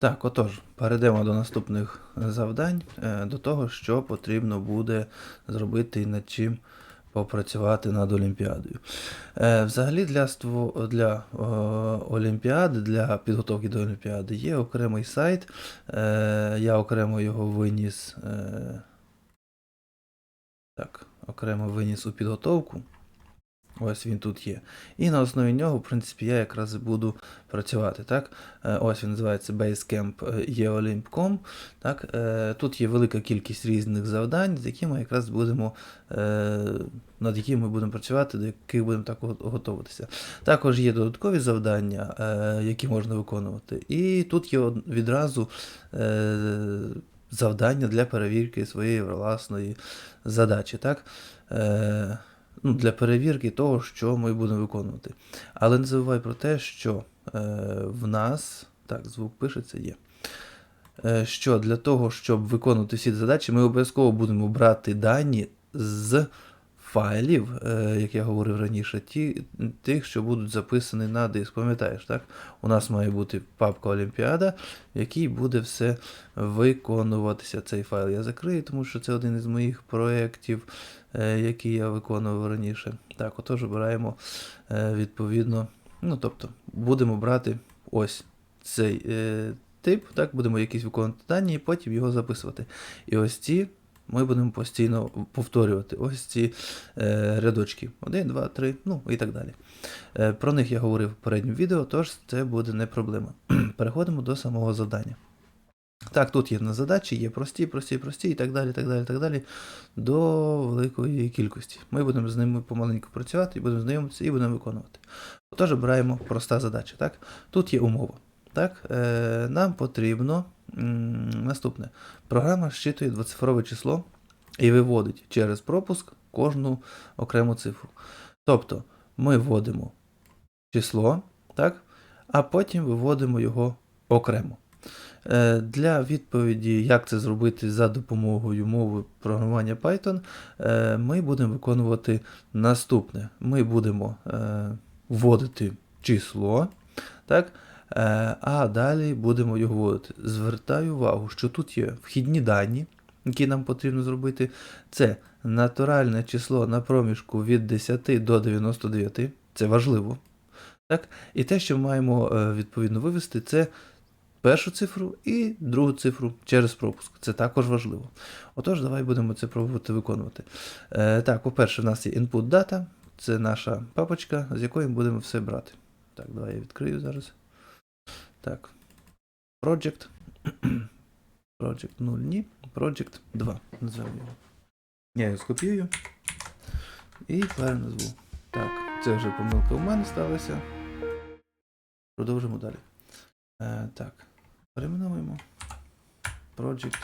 Так, отож, перейдемо до наступних е, завдань, е, до того, що потрібно буде зробити і над чим попрацювати над Олімпіадою. Е, Взагалі для, для Олімпіади, для підготовки до Олімпіади є окремий сайт. Я окремо його виніс. Так, окремо виніс у підготовку. Ось він тут є. І на основі нього, в принципі, я якраз буду працювати. Так? Е, Ось він називається Basecamp eolymp.com. Так? Е, Тут є велика кількість різних завдань, з якими якраз будемо, е, над якими ми будемо працювати, до яких будемо так готуватися. Також є додаткові завдання, е, які можна виконувати. І тут є відразу е, завдання для перевірки своєї власної задачі. Так? Е, ну, для перевірки того, що ми будемо виконувати. Але не забувай про те, що е, в нас. Так, звук пишеться, є. Е, що для того, щоб виконувати всі задачі, ми обов'язково будемо брати дані з файлів, е, як я говорив раніше, ті, тих, що будуть записані на диск. Пам'ятаєш, так? У нас має бути папка Олімпіада, в якій буде все виконуватися. Цей файл я закрию, тому що це один із моїх проєктів, е, який я виконував раніше. Так, отож обираємо е, відповідно. Ну, тобто, будемо брати ось цей тип, так, будемо якісь виконувати дані, і потім його записувати. І ось ці ми будемо постійно повторювати. Ось ці е, рядочки. 1, 2, 3, ну і так далі. Е, про них я говорив в попередньому відео, тож це буде не проблема. Переходимо до самого завдання. Так, тут є на задачі, є прості, прості, прості і так далі, так далі, так далі, до великої кількості. Ми будемо з ними помаленьку працювати, і будемо знайомитися і будемо виконувати. Отож, обираємо проста задача. Так? Тут є умова. Так? Е, нам потрібно наступне. Програма щитує двоцифрове число і виводить через пропуск кожну окрему цифру. Тобто ми вводимо число, так? а потім виводимо його окремо. Е, Для відповіді, як це зробити за допомогою мови програмування Python, е, ми будемо виконувати наступне. Ми будемо вводити число, так? Е, а далі будемо його вводити. Звертаю увагу, що тут є вхідні дані, які нам потрібно зробити. Це натуральне число на проміжку від 10 до 99. Це важливо. Так? І те, що ми маємо е, відповідно вивести, це першу цифру і другу цифру через пропуск. Це також важливо. Отож, давай будемо це пробувати виконувати. Е, так, по-перше, в нас є input data, це наша папочка, з якої ми будемо все брати. Так, давай я відкрию зараз. Так. Project. Project 0, ні. Project 2. Назову його. Я його скопіюю. І переназву. Так, це вже помилка у мене сталася. Продовжимо далі. Е, так. Перейменуємо. Project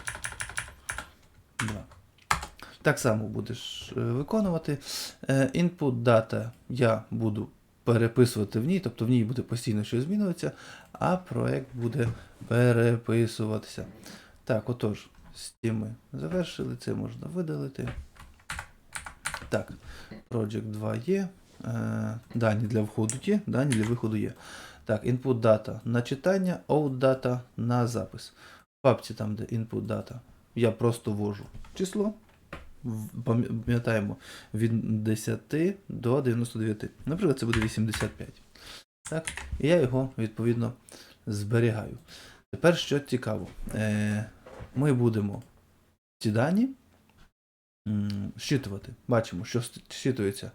2. Так само будеш е, виконувати. Е, input data я буду переписувати в ній, тобто в ній буде постійно щось змінюватися, а проект буде переписуватися. Так, отож, тим ми завершили, це можна видалити. Так, Project 2 є. Е, дані для входу є, дані для виходу є. Так, input data на читання, out data на запис. В папці там, де input data, я просто ввожу число. Пам'ятаємо від 10 до 99. Наприклад, це буде 85. Так? І я його відповідно зберігаю. Тепер що цікаво, е, ми будемо ці дані щитувати. Бачимо, що щитується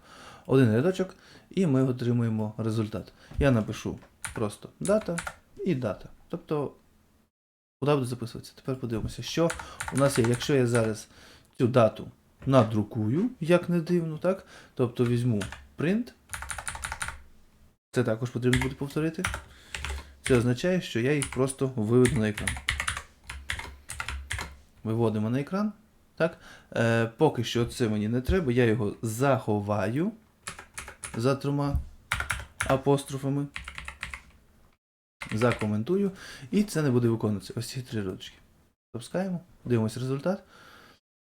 один рядочок, і ми отримуємо результат. Я напишу просто дата і дата. Тобто, куди буде записуватися? Тепер подивимося, що у нас є. Якщо я зараз цю дату надрукую, як не дивно, так? Тобто візьму print. Це також потрібно буде повторити. Це означає, що я їх просто виведу на екран. Виводимо на екран. Так? Е, поки що це мені не треба, я його заховаю за трьома апострофами. Закоментую. І це не буде виконуватися. Ось ці три рядочки. Запускаємо, дивимося результат.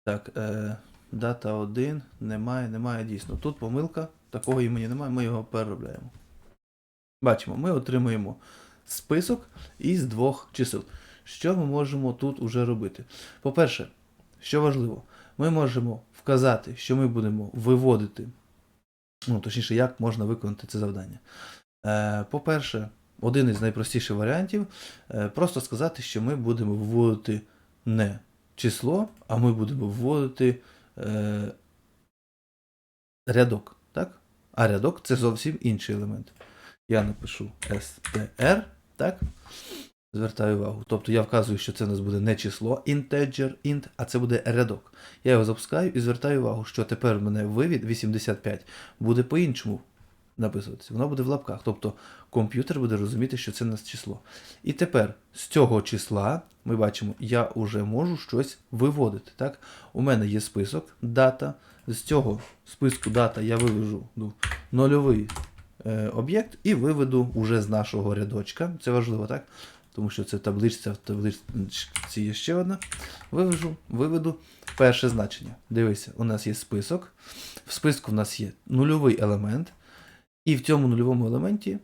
Так, е, дата 1 немає, немає дійсно. Тут помилка, такого імені немає, ми його переробляємо. Бачимо, ми отримуємо список із двох чисел. що ми можемо тут уже робити? По-перше, що важливо, ми можемо вказати, що ми будемо виводити, ну, точніше, як можна виконати це завдання. Е, по-перше, один із найпростіших варіантів е, просто сказати, що ми будемо вводити не число, а ми будемо вводити е, рядок. Так? А рядок це зовсім інший елемент. Я напишу str, так? Звертаю увагу. Тобто я вказую, що це у нас буде не число integer, int, а це буде рядок. Я його запускаю і звертаю увагу, що тепер в мене вивід 85 буде по-іншому написуватися. Воно буде в лапках. Тобто комп'ютер буде розуміти, що це у нас число. І тепер з цього числа ми бачимо, я вже можу щось виводити. Так? У мене є список, дата. З цього списку дата я виведу ну, нульовий об'єкт і виведу уже з нашого рядочка. Це важливо, так? Тому що це табличця, в табличці є ще одна. Виведу, виведу перше значення. Дивися, у нас є список. В списку в нас є нульовий елемент. І в цьому нульовому елементі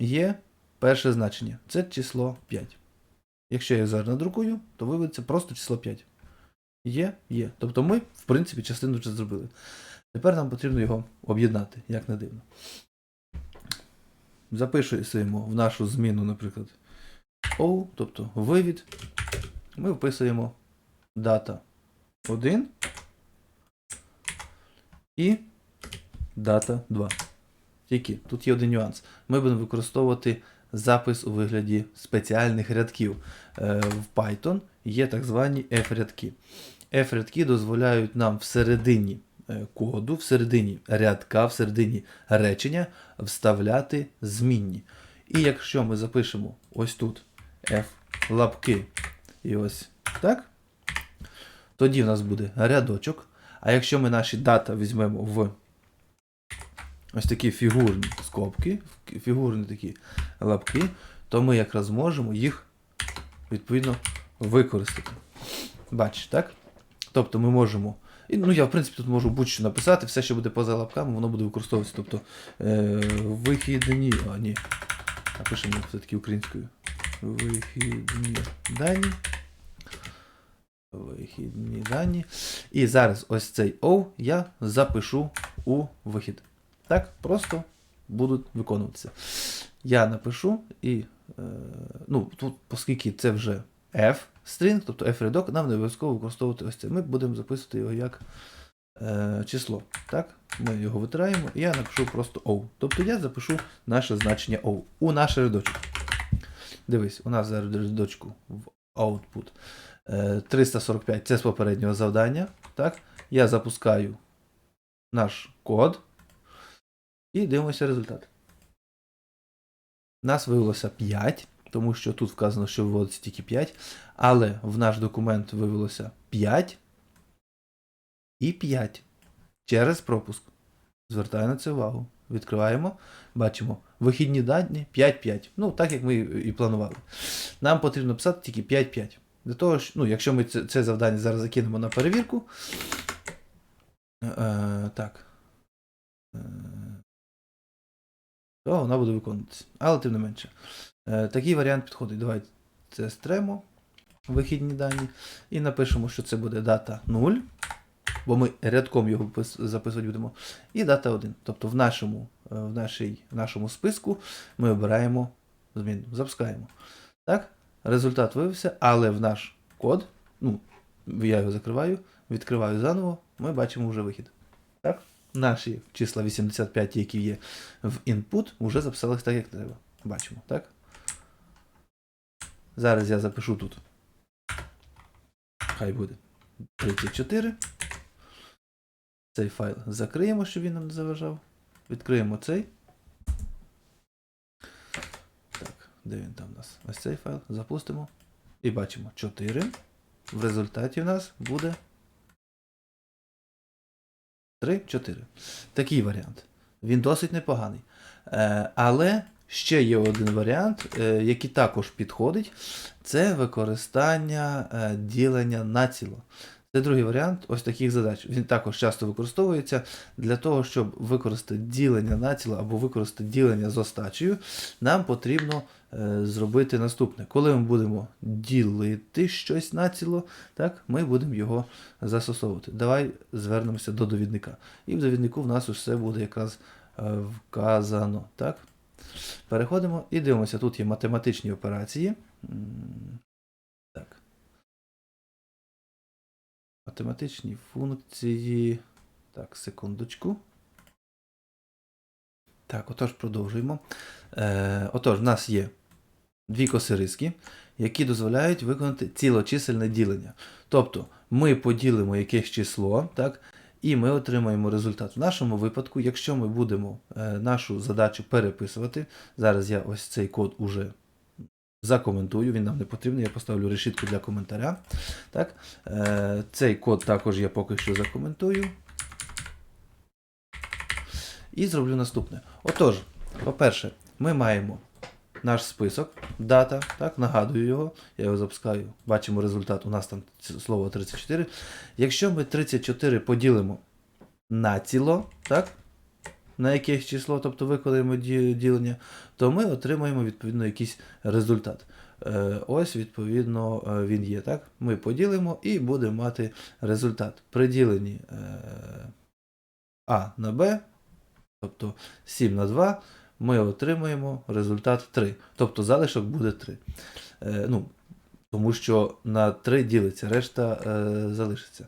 є перше значення. Це число 5. Якщо я зараз надрукую, то виведеться просто число 5. Є, є. Тобто ми, в принципі, частину вже зробили. Тепер нам потрібно його об'єднати, як не дивно. Записуємо в нашу зміну, наприклад, O, тобто вивід. Ми вписуємо дата 1 і дата 2. Тільки тут є один нюанс. Ми будемо використовувати запис у вигляді спеціальних рядків. Е, В Python є так звані F-рядки. F-рядки дозволяють нам всередині коду, всередині рядка, всередині речення вставляти змінні. І якщо ми запишемо ось тут F лапки і ось так, тоді в нас буде рядочок. А якщо ми наші дата візьмемо в ось такі фігурні скобки, фігурні такі лапки, то ми якраз можемо їх відповідно використати. Бачиш, так? Тобто ми можемо. І, ну, я, в принципі, тут можу будь-що написати, все, що буде поза лапками, воно буде використовуватися. Тобто е, вихідні. А, ні. Напишемо все-таки українською. Вихідні дані. Вихідні дані. І зараз ось цей O я запишу у вихід. Так, просто будуть виконуватися. Я напишу і. Е, ну, тут, оскільки це вже F string, тобто F рядок, нам не обов'язково використовувати ось це. Ми будемо записувати його як е, число. Так? Ми його витираємо, і я напишу просто O. Тобто я запишу наше значення O у наш рядочок. Дивись, у нас зараз рядочку в output е, 345 це з попереднього завдання. Так? Я запускаю наш код і дивимося результат. Нас виявилося 5, тому що тут вказано, що виводиться тільки 5, але в наш документ вивелося 5 і 5 через пропуск. Звертаю на це увагу. Відкриваємо, бачимо вихідні дані 5-5. Ну, так як ми і планували. Нам потрібно писати тільки 5-5. Для того, що, ну, якщо ми це, це завдання зараз закинемо на перевірку. Е, так. Е, то вона буде виконуватися. Але тим не менше. Е, такий варіант підходить. Давайте це стремо вихідні дані. І напишемо, що це буде дата 0. Бо ми рядком його записувати будемо. І дата 1. Тобто в нашому, е, в нашій, в нашому списку ми обираємо зміну. Запускаємо. Так? Результат виявився, але в наш код, ну, я його закриваю, відкриваю заново, ми бачимо вже вихід. Так? Наші числа 85, які є в input, вже записались так, як треба. Бачимо, так? Зараз я запишу тут. Хай буде 34. Цей файл закриємо, щоб він нам не заважав. Відкриємо цей. Так, де він там у нас? Ось цей файл. Запустимо. І бачимо 4. В результаті в нас буде 3, 4. Такий варіант. Він досить непоганий. Е, але ще є один варіант, е, який також підходить. Це використання е, ділення націло. Це другий варіант ось таких задач. Він також часто використовується для того, щоб використати ділення націло або використати ділення з остачею, нам потрібно е, зробити наступне. Коли ми будемо ділити щось націло, так, ми будемо його застосовувати. Давай звернемося до довідника. І в довіднику в нас усе буде якраз вказано. Так? Переходимо і дивимося, тут є математичні операції. Так. Математичні функції. Так, секундочку. Так, отож, продовжуємо. Е, отож, в нас є дві косириски, які дозволяють виконати цілочисельне ділення. Тобто ми поділимо якесь число, так, і ми отримаємо результат. В нашому випадку, якщо ми будемо е, нашу задачу переписувати, зараз я ось цей код уже закоментую, він нам не потрібний, я поставлю решітку для коментаря. Так, е, цей код також я поки що закоментую. І зроблю наступне. Отож, по-перше, ми маємо наш список, дата, так, нагадую його, я його запускаю, бачимо результат, у нас там слово 34. Якщо ми 34 поділимо на ціло, так, на якесь число, тобто виконаємо ділення, то ми отримаємо відповідно якийсь результат. Е, Ось, відповідно, е, він є. Так? Ми поділимо і будемо мати результат. При діленні е, А на Б, тобто 7 на 2, ми отримаємо результат 3. Тобто залишок буде 3. Е, ну, тому що на 3 ділиться, решта е, залишиться.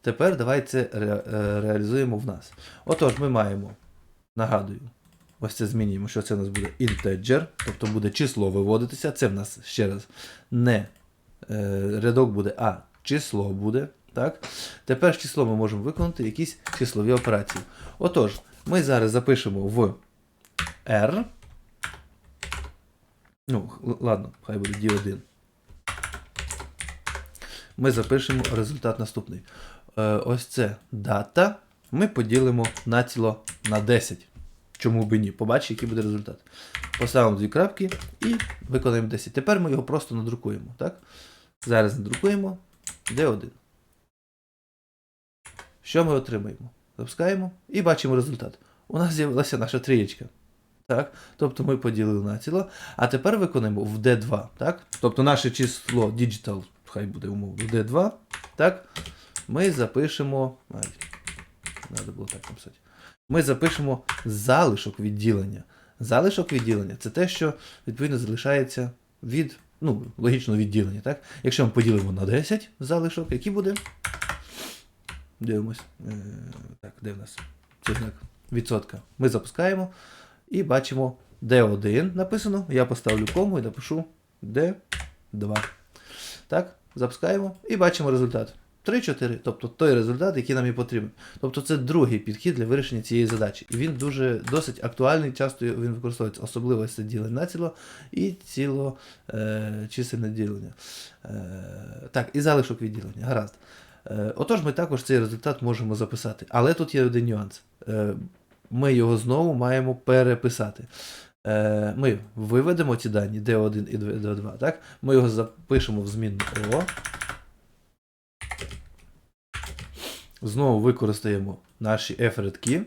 Тепер давайте ре- е, реалізуємо в нас. Отож, ми маємо, нагадую, ось це змінюємо, що це у нас буде integer, тобто буде число виводитися. Це в нас ще раз не е, рядок буде, а число буде. Так? Тепер з числом ми можемо виконати якісь числові операції. Отож, ми зараз запишемо в R. Ну, ладно, хай буде D1. Ми запишемо результат наступний. Е, ось це дата. Ми поділимо націло на 10. Чому б і ні? Побачимо, який буде результат. Поставимо дві крапки і виконаємо 10. Тепер ми його просто надрукуємо. Так? Зараз надрукуємо D1. Що ми отримаємо? Запускаємо і бачимо результат. У нас з'явилася наша трієчка. Так? Тобто ми поділили на ціло. А тепер виконаємо в D2. Так? Тобто наше число digital, хай буде умовно D2. Так? Ми запишемо. Ай, треба було так написати. Ми запишемо залишок відділення. Залишок відділення це те, що відповідно залишається від, ну, логічного відділення. Так? Якщо ми поділимо на 10 залишок, який буде? Дивимось. Е, так, де в нас? Це знак відсотка. Ми запускаємо і бачимо D1 написано. Я поставлю кому і напишу D2. Так, запускаємо і бачимо результат. 3-4, тобто той результат, який нам і потрібен. Тобто це другий підхід для вирішення цієї задачі. І він дуже досить актуальний, часто він використовується, особливо це ділення на ціло і ціло е, чисельне ділення. Е, так, і залишок відділення. Гаразд. Е, отож, ми також цей результат можемо записати. Але тут є один нюанс. Е, ми його знову маємо переписати. Е, ми виведемо ці дані D1 і D2, так? Ми його запишемо в змінну O. Знову використаємо наші f-рядки.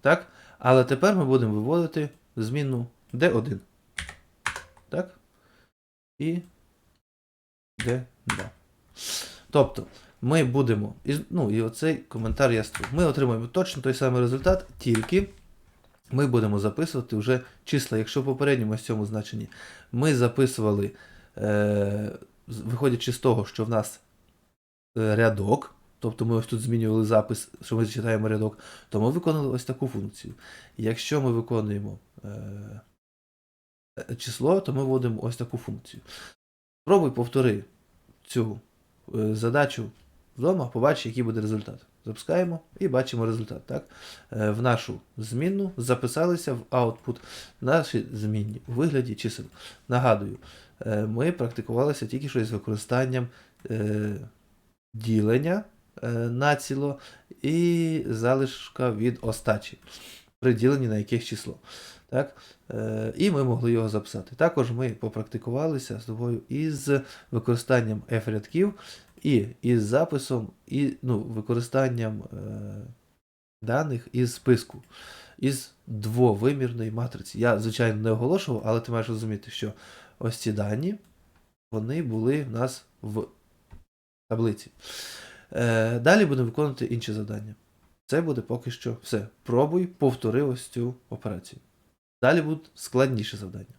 Так? Але тепер ми будемо виводити змінну D1. Так? І D2. Тобто, ми будемо. і- Ну, і оцей коментар я створив. Ми отримаємо точно той самий результат, тільки ми будемо записувати вже числа. Якщо в попередньому цьому значенні ми записували, е, виходячи з того, що в нас е, рядок, тобто ми ось тут змінювали запис, що ми зачитаємо рядок, то ми виконали ось таку функцію. Якщо ми виконуємо е, е, число, то ми вводимо ось таку функцію. Спробуй повтори цю е, задачу вдома, побачиш, який буде результат. Запускаємо і бачимо результат. Так? Е, В нашу змінну записалися в output наші змінні у вигляді чисел. Нагадую, е, ми практикувалися тільки що із використанням е, ділення націло і залишка від остачі при діленні на якесь число. Так? І ми могли його записати. Також ми попрактикувалися з тобою із використанням F-рядків і із записом, і ну, використанням е, даних із списку, із двовимірної матриці. Я, звичайно, не оголошував, але ти маєш розуміти, що ось ці дані вони були в нас в таблиці. Е, далі будемо виконувати інші завдання. Це буде поки що все. Пробуй, повтори ось цю операцію. Далі будуть складніші завдання.